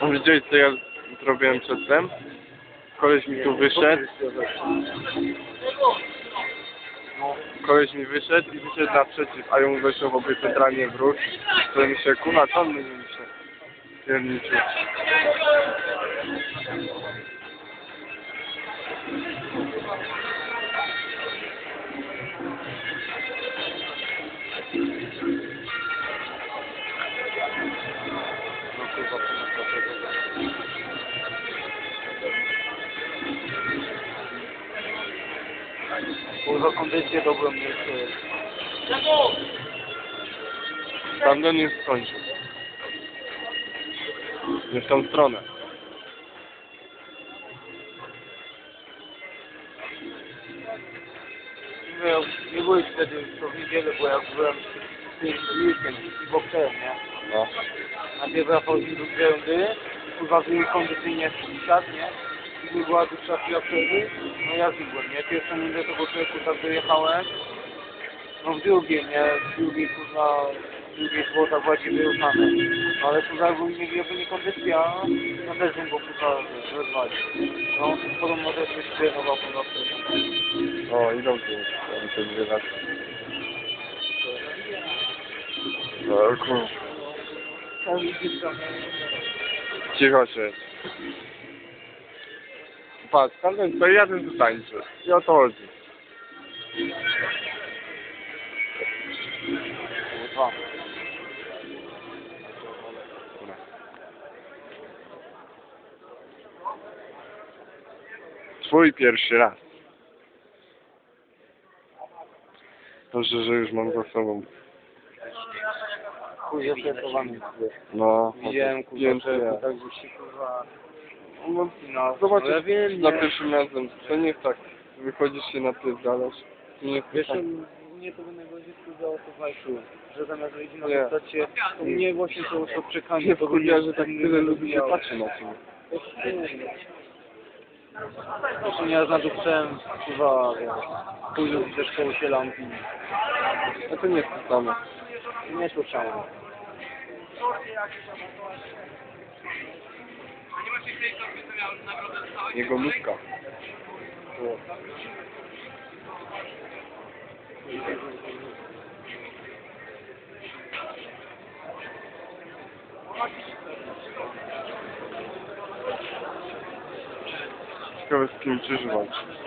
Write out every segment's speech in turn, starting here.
A Widziałeś co ja zrobiłem przedtem? Koleś mi tu wyszedł, koleś mi wyszedł i wyszedł naprzeciw, a ją weszło w obie centralnie w ruch. To mi się kuna, co on mi się pierniczył. Kurwa kondycję dobrą jeszcze. Tamten już skończył. Nie w tą stronę. Nie, nie byłeś wtedy co w niedzielę, bo jak byłem Wilkiem i boksem, nie? No. Najpierw Rafał z nim rundy, kurwa były kondycyjnie siat, nie? I była dłuższa chwila przerwy, no ja z nim byłem, nie? Pierwszą rundę tego człowieku tak dojechałem, no w drugiej, nie? W drugiej kurwa, w drugiej było tak bardziej wyrównane. No ale kurwa jakby nie, jakby nie kondycja, no też bym go kurwa rozwalił. No, podobno też byś trenował kurwa wtedy. O, idą tu. Tam te dwie lata. O, kur... Tam idzie tam. Cicho się. Patrz, tamten co jeden tu tańczy. I o to chodzi. Kurwa. Twój pierwszy raz. Dobrze, że już mam za sobą. Chuj zapracowany. No, Widziałem kurwa, że tak by się kurwa... No, No, zobaczysz, no ja wiem, za nie. pierwszym razem. To nie jest tak. Wychodzisz się napierdalasz. To nie Wiesz, tak. mnie to by najbardziej wkurzało to Wajszu, że zamiast ludzi na Nie. postacie, to mnie właśnie to, to przekanie. Nie by że tak tyle ludzi się patrzy na ciebie. To jest kurwa. Zresztą ja z psem, kurwa, ludzi ze szkoły się lampi. A to nie jest to samo. Nie słyszałem. Jego nóżka. Ciekawe z kim krzyż walczy.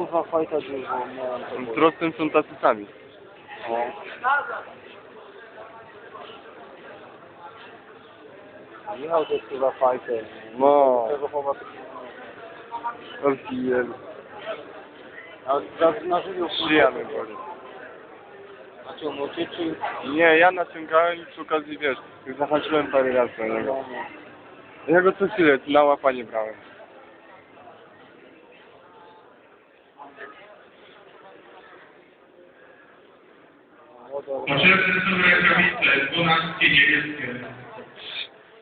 Kurwa, fajta dużo, miałem to są tacy sami. O. Michał to jest kurwa fighter. No, Tego chowa to rozbijeli. A za- na żywiu Szyja mnie boli. A co, mocie czy... Nie, ja naciągałem i przy okazji, wiesz, zahaczyłem parę razy na niego. No, no. Ja go co chwilę na łapanie brałem. Potrzebne są rękawice, 12 niebieskie.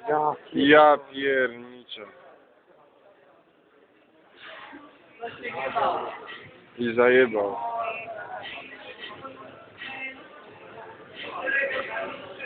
Ja, Ja pierniczę. I zajebał.